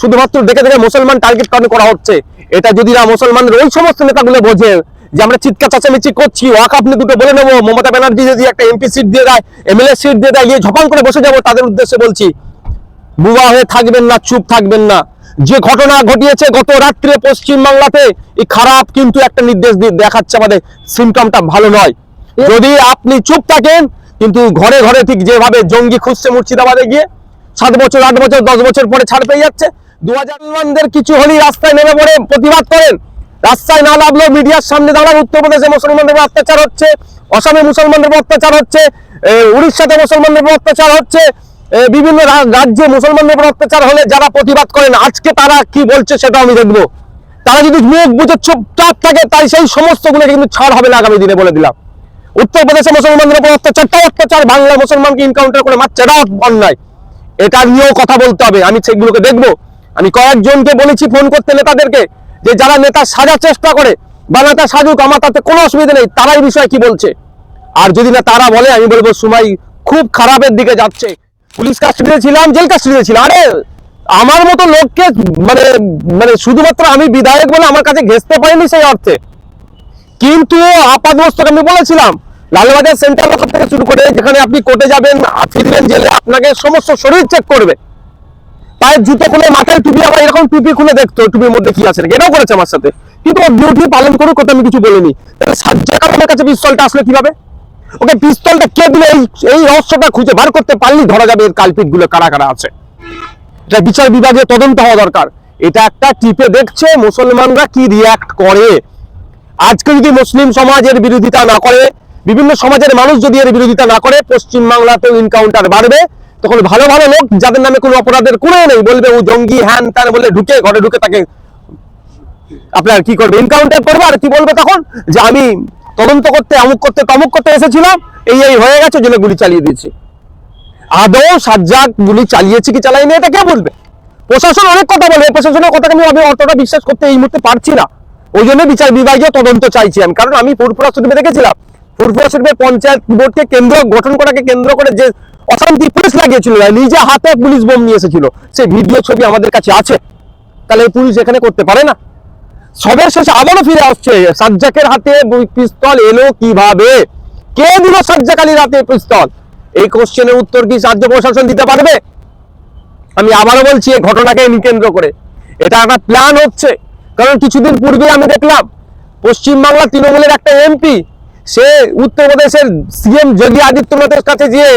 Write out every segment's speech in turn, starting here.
শুধুমাত্র দেখে দেখে মুসলমান টার্গেট করা হচ্ছে। এটা যদি না মুসলমানদের ওই সমস্ত নেতাগুলো বোঝে যে আমরা চিৎকার চাচামেচি করছি, ওয়াক আপনি দুটো বলে নেব, মমতা ব্যানার্জি যদি একটা এমপি সিট দিয়ে দেয় এমএলএ সিট দিয়ে দেয়, গিয়ে ঝপাং করে বসে যাব তাদের উদ্দেশ্যে বলছি। বুবা হয়ে থাকবেন না, চুপ থাকবেন না। যে ঘটনা ঘটিয়েছে গত রাত্রে পশ্চিম বাংলাতে এই খারাপ কিন্তু একটা নির্দেশ দিয়ে দেখাচ্ছে আমাদের। সিমটমটা ভালো নয়। যদি আপনি চুপ থাকেন, কিন্তু ঘরে ঘরে ঠিক যেভাবে জঙ্গি খুঁজছে মুর্শিদাবাদে গিয়ে, সাত বছর, আট বছর, দশ বছর পরে ছাড় পেয়ে যাচ্ছে দু হাজার কিছু হলেই রাস্তায় নেমে পড়ে, প্রতিবাদ করেন। রাস্তায় না নামলেও মিডিয়ার সামনে দাঁড়ান, উত্তরপ্রদেশে মুসলমানদের উপর অত্যাচার হচ্ছে, অসমে মুসলমানদের উপর অত্যাচার হচ্ছে উড়িষ্যাতে মুসলমানদের উপর অত্যাচার হচ্ছে বিভিন্ন রাজ্যে মুসলমানদের উপর অত্যাচার হলে যারা প্রতিবাদ করেন, আজকে তারা কি বলছে সেটা আমি দেখব। তারা যদি মুখ বুঝে চুপচাপ থাকে, তাই সেই সমস্তগুলো কিন্তু ছাড় হবে না আগামী দিনে বলে দিলাম। উত্তরপ্রদেশে মুসলমানদের উপর অত্যাচারটাও অত্যাচার বাংলা মুসলমানকে ইনকাউন্টার করে মারছে, এটাও অন্যায়। এটা নিয়েও কথা বলতে হবে, আমি সেগুলোকে দেখব। আমি কয়েকজনকে বলেছি ফোন করতে নেতাদেরকে যে যারা নেতা সাজার চেষ্টা করে বা নেতা সাজুক, আমার তাতে কোনো অসুবিধা নেই, তারাই বিষয়ে কি বলছে। আর যদি না তারা বলে, আমি বলব, সুমাই খুব খারাপের দিকে যাচ্ছে। পুলিশ কাস্টডিতে ছিলাম জেল কাস্টডিতে ছিলাম আরে, আমার মতো লোককে মানে মানে শুধুমাত্র আমি বিধায়ক বলে আমার কাছে ঘেসতে পারিনি সেই অর্থে। কিন্তু আপাতমস্তক আমি বলেছিলাম, লালবাজার সেন্টার থেকে শুরু করে যেখানে আপনি কোর্টে যাবেন ফিরবেন জেলে আপনাকে সমস্ত শরীর চেক করবে। পায়ের জুতো খুলে মাথায় টুপি আবার এরকম টুপি খুলে দেখতো, টুপির মধ্যে কি আছে এটাও করেছে আমার সাথে। কিন্তু ও ডিউটি পালন করুক ওটা আমি কিছু বলিনি। তাহলে সাজ্জাক আমার কাছে পিস্তলটা আসলে কীভাবে? ওকে পিস্তলটা কে দিলে এই এই রহস্যটা খুঁজে বার করতে পারলেই ধরা যাবে এর কালপিটগুলো কারা কারা আছে। এটা বিচার বিভাগে তদন্ত হওয়া দরকার। এটা একটা টিপে দেখছে মুসলমানরা কি রিয়াক্ট করে। আজকে যদি মুসলিম সমাজের বিরোধিতা না করে, বিভিন্ন সমাজের মানুষ যদি এর বিরোধিতা না করে, পশ্চিম বাংলাতেও ইনকাউন্টার বাড়বে। তখন ভালো ভালো লোক যাদের নামে কোনো অপরাধের কোনো নেই, বলবে, ও জঙ্গি, হ্যান, ত্যান বলে ঢুকে, ঘরে ঢুকে তাকে আপনার কি করবে? এনকাউন্টার করবে? আর কি বলবে তখন? যে আমি তদন্ত করতে অমুক করতে, তমুক করতে এসেছিলাম, এই এই হয়ে গেছে জন্য গুলি চালিয়ে দিয়েছি। আদৌ সাজ্জাক গুলি চালিয়েছে কি চালাইনি এটা কে বলবে? প্রশাসন অনেক কথা বলে প্রশাসনের কথাকে আমি আমি অতটা বিশ্বাস করতে এই মুহূর্তে পারছি না। ওই জন্য বিচার বিভাগীয় তদন্ত চাইছি আমি, কারণ আমি ফুরফুরা শরীফে দেখেছিলাম। শরীফে পঞ্চায়েত বোর্ডকে কেন্দ্র, গঠন করাকে কেন্দ্র করে যে অশান্তি পুলিশ লাগিয়েছিল নিজে হাতে পুলিশ বোম নিয়ে এসেছিল সেই ভিডিও ছবি আমাদের কাছে আছে। তাহলে পুলিশ এখানে করতে পারে না। সবের শেষে আবারও ফিরে আসছে, সাজ্জাকের হাতে পিস্তল এলো কীভাবে? কে দিল সাজ্জাক আলীর হাতে পিস্তল? এই কোশ্চেনের উত্তর কি রাজ্য প্রশাসন দিতে পারবে? আমি আবারও বলছি, এই ঘটনাকে কেন্দ্র করে। এটা একটা প্ল্যান হচ্ছে। কারণ কিছুদিন পূর্বে আমি দেখলাম পশ্চিমবাংলা তৃণমূলের একটা এমপি সে উত্তরপ্রদেশের সিএম যোগী আদিত্যনাথের কাছে গিয়ে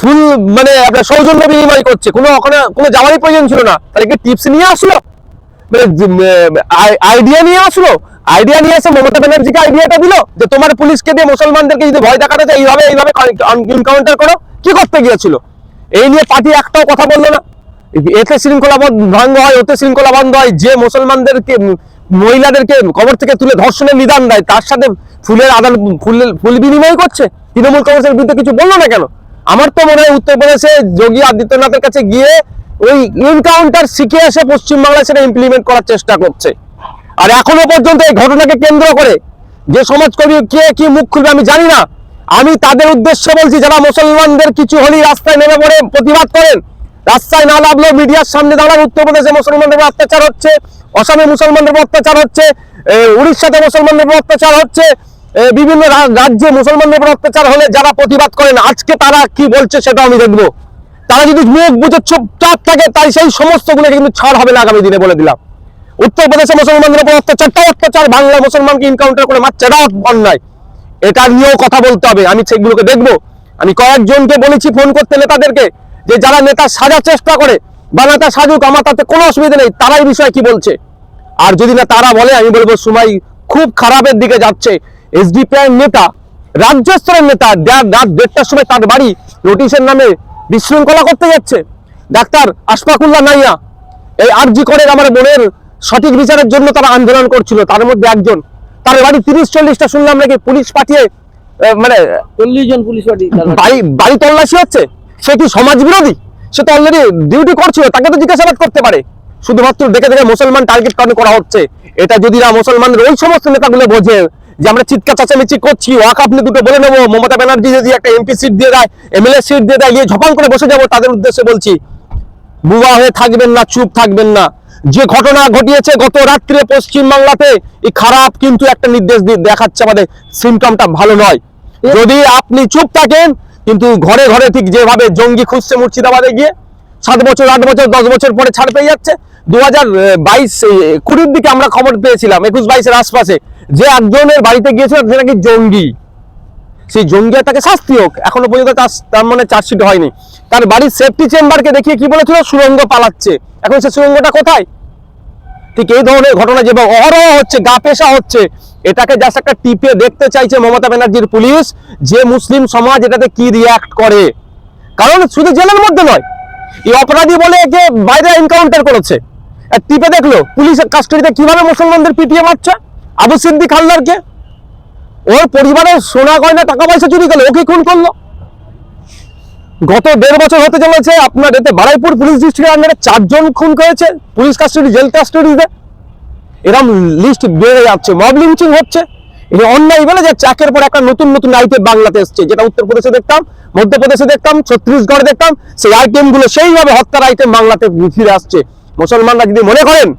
ফুল মানে আপনার সৌজন্য বিনিময় করছে। কোনো ওখানে কোনো যাওয়ারই প্রয়োজন ছিল না। তাহলে কি টিপস নিয়ে আসলো? মানে আইডিয়া নিয়ে আসলো? আইডিয়া নিয়ে এসে মমতা ব্যানার্জিকে আইডিয়াটা দিল যে তোমার পুলিশকে দিয়ে মুসলমানদেরকে যদি ভয় দেখাতে চাই এইভাবে এইভাবে এনকাউন্টার করো। কি করতে গিয়েছিল? এই নিয়ে পার্টি একটাও কথা বলল না। এতে শৃঙ্খলা ভঙ্গ হয় ওতে শৃঙ্খলা বন্ধ হয়। যে মুসলমানদেরকে মহিলাদেরকে কবর থেকে তুলে ধর্ষণের নিদান দেয়, তার সাথে ফুলের আদান, ফুলের, ফুল বিনিময় করছে? তৃণমূল কংগ্রেসের বিরুদ্ধে কিছু বলল না কেন? আমার তো মনে হয় উত্তরপ্রদেশে যোগী আদিত্যনাথের কাছে গিয়ে ওই এনকাউন্টার শিখে এসে পশ্চিমবাংলায় সেটা ইমপ্লিমেন্ট করার চেষ্টা করছে। আর এখনও পর্যন্ত এই ঘটনাকে কেন্দ্র করে যে সমাজকর্মী কে কি মুখ খুলবে আমি জানি না। আমি তাদের উদ্দেশ্যে বলছি, যারা মুসলমানদের কিছু হলেই রাস্তায় নেমে পড়ে প্রতিবাদ করেন রাস্তায় না নামলেও মিডিয়ার সামনে দাঁড়ান, উত্তরপ্রদেশে মুসলমানদের অত্যাচার হচ্ছে, অসমে মুসলমানদের অত্যাচার হচ্ছে উড়িষ্যাতে মুসলমানদের অত্যাচার হচ্ছে বিভিন্ন রাজ্যে মুসলমানদের উপর অত্যাচার হলে যারা প্রতিবাদ করেন, আজকে তারা কি বলছে সেটা আমি দেখব। তারা যদি মুখ বুঝে চুপচাপ থাকে, তাই সেই সমস্তগুলো কিন্তু ছাড় হবে না আগামী দিনে বলে দিলাম। উত্তরপ্রদেশে মুসলমানদের উপর অত্যাচারটাও অত্যাচার, বাংলা মুসলমানকে ইনকাউন্টার করে মারছে, এটাও অন্যায়। এটা নিয়েও কথা বলতে হবে, আমি সেগুলোকে দেখব। আমি কয়েকজনকে বলেছি ফোন করতে নেতাদেরকে যে যারা নেতা সাজার চেষ্টা করে বা নেতা সাজুক আমার তাতে কোনো অসুবিধা নেই তারাই বিষয়ে কি বলছে? আর যদি না তারা বলে আমি বলব সুমাই খুব খারাপের দিকে যাচ্ছে। এসডিপিআই নেতা রাজ্য স্তরের নেতা রাত দেড়টার সময় তার বাড়ি নোটিশের নামে বিশৃঙ্খলা করতে যাচ্ছে। ডাক্তার আশফাকুল্লাহ নাইয়া এই আরজি করে আমার বোনের সঠিক বিচারের জন্য তারা আন্দোলন করছিল তার মধ্যে একজন। তার বাড়ি তিরিশ চল্লিশটা শুনলাম নাকি পুলিশ পাঠিয়ে মানে চল্লিশ জন পুলিশ বাড়ি বাড়ি তল্লাশি হচ্ছে? সে কি সমাজ বিরোধী? সে তো অলরেডি ডিউটি করছিল তাকে তো জিজ্ঞাসাবাদ করতে পারে। শুধুমাত্র দেখে দেখে মুসলমান টার্গেট কারণে করা হচ্ছে। এটা যদি না মুসলমানদের ওই সমস্ত নেতাগুলো বোঝে যে আমরা চিৎকার চাচামিচি করছি ওয়াক আপনি দুটো বলে নেব মমতা ব্যানার্জি যদি একটা এমপি সিট দিয়ে দেয় এমএলএ সিট দিয়ে দেয় গিয়ে ঝপাং করে বসে যাব তাদের উদ্দেশ্যে বলছি বুবা হয়ে থাকবেন না চুপ থাকবেন না। যে ঘটনা ঘটিয়েছে গত রাত্রে পশ্চিমবাংলাতে এই খারাপ কিন্তু একটা নির্দেশ দিয়ে দেখাচ্ছে আমাদের সিমটমটা ভালো নয়। যদি আপনি চুপ থাকেন কিন্তু ঘরে ঘরে ঠিক যেভাবে জঙ্গি খুঁজছে মুর্শিদাবাদে গিয়ে, সাত বছর, আট বছর, দশ বছর পরে ছাড় পেয়ে যাচ্ছে। দু হাজার বাইশ কুড়ির দিকে আমরা খবর পেয়েছিলাম, একুশ বাইশের আশপাশে। যে একজনের বাড়িতে গিয়েছিল সে নাকি জঙ্গি? সেই জঙ্গি তাকে শাস্তি হোক, এখনও পর্যন্ত তার তার মানে চার্জশিট হয়নি। তার বাড়ির সেফটি চেম্বারকে দেখিয়ে কি বলেছিল? সুরঙ্গ পালাচ্ছে। এখন সে সুরঙ্গটা কোথায়? ঠিক এই ধরনের ঘটনা যেভাবে অহরহ হচ্ছে, গা পেশা হচ্ছে, এটাকে জাস্ট একটা টিপে দেখতে চাইছে মমতা ব্যানার্জির পুলিশ যে মুসলিম সমাজ এটাতে কি রিয়াক্ট করে। কারণ শুধু জেলের মধ্যে নয়, এই অপরাধী বলে যে বাইরে এনকাউন্টার করেছে। টিপে দেখল পুলিশের কাস্টডিতে কীভাবে মুসলমানদের পিটিয়ে মারছে? আবু সিদ্দিক হালদারকে। ওর পরিবারের সোনা গয়না টাকা পয়সা চুরি করল, ওকে খুন করল। গত দেড় বছর হতে চলেছে, আপনার এতে বারাইপুর পুলিশ ডিস্ট্রিক্টের আন্ডারে চারজন খুন করেছে, পুলিশ কাস্টডি জেল কাস্টডিতে এরকম লিস্ট বেড়ে যাচ্ছে মব লিঞ্চিং হচ্ছে। এই অন্যায় বলে যে চাকের পর একটা নতুন নতুন আইটেম বাংলাতে এসছে, যেটা উত্তরপ্রদেশে দেখতাম, মধ্যপ্রদেশে দেখতাম, ছত্তিশগড়ে দেখতাম, সেই আইটেমগুলো সেইভাবে হত্যার আইটেম বাংলাতে ফিরে আসছে। মুসলমানরা যদি মনে করেন,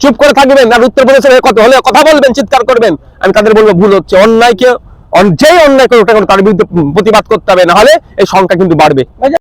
চুপ করে থাকবেন আর উত্তরপ্রদেশের কথা হলে কথা বলবেন, চিৎকার করবেন, আমি তাদের বলব ভুল হচ্ছে অন্যায়কে অন- যেই অন্যায় করে ওটা তার বিরুদ্ধে প্রতিবাদ করতে হবে নাহলে এই সংখ্যা কিন্তু বাড়বে।